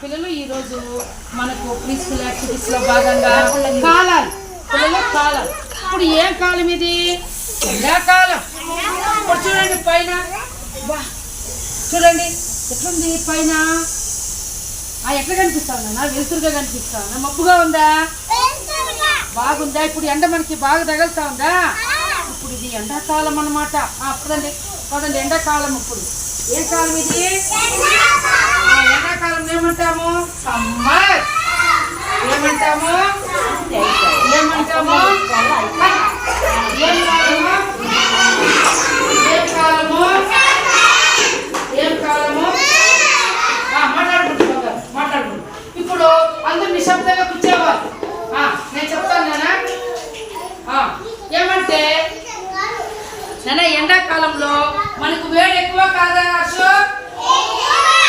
పిల్లలు ఈరోజు మనకు ప్రీ యాక్టివిటీస్లో భాగంగా కాలాలు. పిల్లలు కాలాలు. ఇప్పుడు ఏం కాలం ఇది? ఎండాకాలం. ఇప్పుడు చూడండి పైన. వా. చూడండి. ఎట్లుంది పైన? ఆ ఎట్లా కనిపిస్తా ఉందా? వెలుతురుగా కనిపిస్తా ఉందా? మబ్బుగా ఉందా? బాగుందా? ఇప్పుడు ఎండ మనకి బాగా తగులుతా ఉందా? ఇప్పుడు ఇది ఎండాకాలం అనమాట అప్పుడండి చూడండి ఎండాకాలం ఇప్పుడు. ఏ కాలం ఇది? ఎండాకాలం ఏమంటాము? సమ్మర్. ఏమంటాము? ఏమంటాము? ఏం కాలము? ఏం కాలము? ఏం కాలము? ఆ, మాట్లాడుకుంటు బాగా, ఇప్పుడు అందరు నిశ్శబ్దంగా కూర్చోవాలి. నేను చెప్తాను నాన్న ఏమంటే నాన్న ఎండాకాలంలో మనకు వేడి ఎక్కువ కాదా అసలు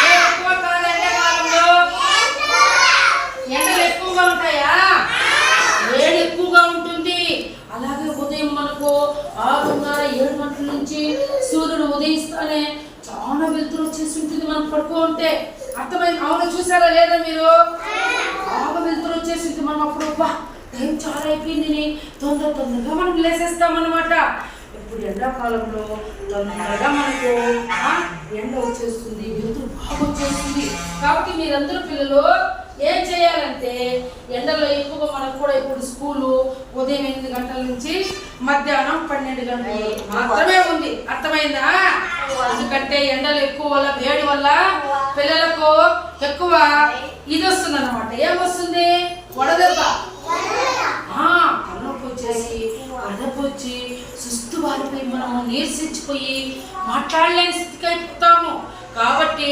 వేడి ఎక్కువ కాదా ఎండాకాలంలో ఎండలు ఎక్కువగా ఉంటాయా వేడి ఎక్కువగా ఉంటుంది అలాగే ఉదయం మనకు ఆరున్నర ఏడు గంటల నుంచి సూర్యుడు ఉదయిస్తానే చాలా వెలుతురు ఉంటుంది మనం పడుకో ఉంటే అర్థమైంది. అవును చూసారా లేదా మీరు? బాగా వెలుతురు వచ్చేసి మనం అప్పుడు "అబ్బా, టైం చాలా అయిపోయింది తొందర తొందరగా మనం లేసేస్తాం అనమాట ఇప్పుడు ఎండాకాలంలో తొందరగా మనకు ఎండ వచ్చేస్తుంది వెళ్తురు బాగా వచ్చేస్తుంది. కాబట్టి మీరందరూ పిల్లలు ఏం చేయాలంటే ఎండలో ఎక్కువగా మనకు కూడా ఇప్పుడు స్కూలు ఉదయం ఎనిమిది గంటల నుంచి మధ్యాహ్నం పన్నెండు గంటలు మాత్రమే ఉంది. అర్థమైందా? ఎందుకంటే ఎండలు ఎక్కువ వల్ల వేడి వల్ల పిల్లలకు ఎక్కువ ఇది వస్తుంది అనమాట ఏమొస్తుంది? వడదెబ్బ. ఆ, తలనొప్పి వచ్చేసి వడదెబ్బ వచ్చి సుస్తు వారిపోయి మనము నీరసించిపోయి మాట్లాడలేని స్థితికి అయిపోతాము. కాబట్టి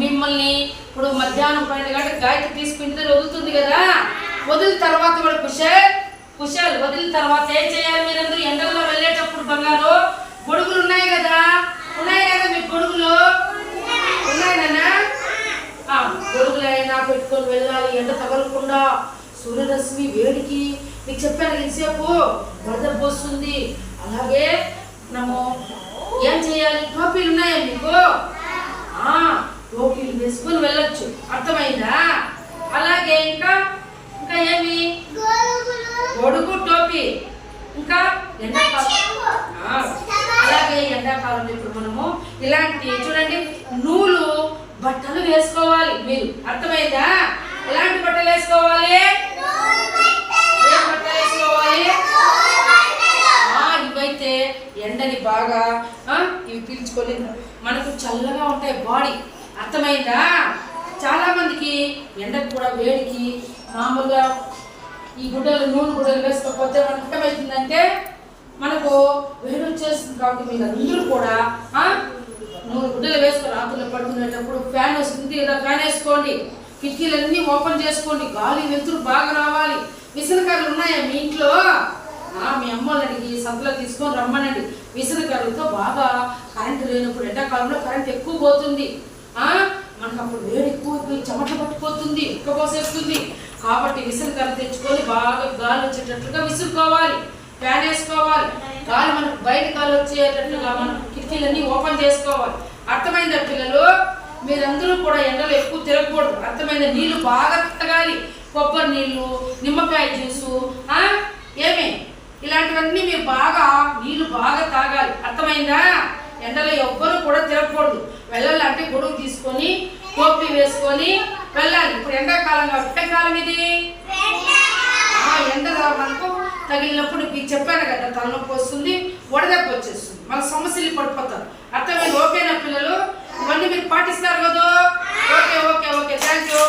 మిమ్మల్ని ఇప్పుడు మధ్యాహ్నం పన్నెండు గంటలకు గాయత్రి తీసుకుంటే వదులుతుంది కదా? వదిలిన తర్వాత కూడా కుషల్ కుషల్ వదిలిన తర్వాత ఏం చేయాలి మీరందరూ? ఎండల్లో వెళ్ళే బంగారు గొడుగులు ఉన్నాయి కదా ఉన్నాయి కదా మీకు గొడుగులు ఉన్నాయి నాన్న ఆ, గొడుగులు అయినా పెట్టుకొని వెళ్ళాలి ఎండ తగలకుండా సూర్యరశ్మి వేడికి. నీకు చెప్పాను ఇంతసేపు వరద పోస్తుంది. అలాగే మనము ఏం చేయాలి? టోపీలు ఉన్నాయా మీకు? టోపీలు వేసుకొని వెళ్ళొచ్చు. అర్థమైందా? అలాగే ఇంకా ఇంకా ఏమి? గొడుగు టోపీ. ఇంకా ఎండాకాలం. అలాగే ఎండాకాలంలో ఇప్పుడు మనము ఇలాంటి చూడండి నూలు బట్టలు వేసుకోవాలి. మీరు అర్థమైందా? ఎలాంటి బట్టలు వేసుకోవాలి? బట్టలు వేసుకోవాలి? ఇవైతే ఎండని బాగా ఇవి పీల్చుకొని మనకు చల్లగా ఉంటాయి బాడీ. అర్థమైందా? చాలా మందికి ఎండకు కూడా వేడికి మామూలుగా ఈ గుడ్డలు నూనె గుడ్డలు వేసుకోకపోతే మనకు అర్థమవుతుందంటే మనకు వేడి వచ్చేస్తుంది కాబట్టి మీరు అందరూ కూడా నూనె గుడ్డలు వేసుకో రాత్రులు పడుకునేటప్పుడు ఫ్యాన్ వస్తుంది ఇలా ఫ్యాన్ వేసుకోండి. కిటికీలన్నీ ఓపెన్ చేసుకోండి. గాలి వెలుతురు బాగా రావాలి. విసనకర్రలు ఉన్నాయా మీ ఇంట్లో? మీ అమ్మని అడిగి సంతలో తీసుకొని రమ్మనండి. విసనకర్రలతో బాగా కరెంటు లేనప్పుడు ఎండాకాలంలో కరెంట్ ఎక్కువ పోతుంది. మనకు అప్పుడు వేడి ఎక్కువ అయిపోయి చెమట పట్టుకుపోతుంది ఉక్కపోసేస్తుంది కాబట్టి విసనకర్ర తెచ్చుకొని బాగా గాలి వచ్చేటట్లుగా విసురుకోవాలి. ఫ్యాన్ వేసుకోవాలి. గాలి మనకు బయట గాలి వచ్చేటట్లుగా మనం కిటికీలన్నీ ఓపెన్ చేసుకోవాలి. అర్థమైందా పిల్లలు? మీరందరూ కూడా ఎండలో ఎక్కువ తిరగకూడదు. అర్థమైందా? నీళ్ళు బాగా తాగాలి. కొబ్బరి నీళ్ళు నిమ్మకాయ జ్యూసు ఏమే ఏమి? ఇలాంటివన్నీ మీరు బాగా నీళ్ళు బాగా తాగాలి. అర్థమైందా? ఎండలో ఎవ్వరూ కూడా తిరగకూడదు. వెళ్ళాలంటే గొడుగు తీసుకొని టోపీ వేసుకొని వెళ్ళాలి. ఇప్పుడు ఎండాకాలం కాబట్టి కాలం ఇది? ఆ ఎండ మనకు తగిలినప్పుడు మీకు చెప్పాను కదా తలనొప్పి వస్తుంది వడదెప్ప వచ్చేస్తుంది. వాళ్ళ సమస్యలు పడిపోతారు. అర్థమైంది? ఓకేనా పిల్లలు? ఇవన్నీ మీరు పాటిస్తారు కదా? Okay okay okay. Thank you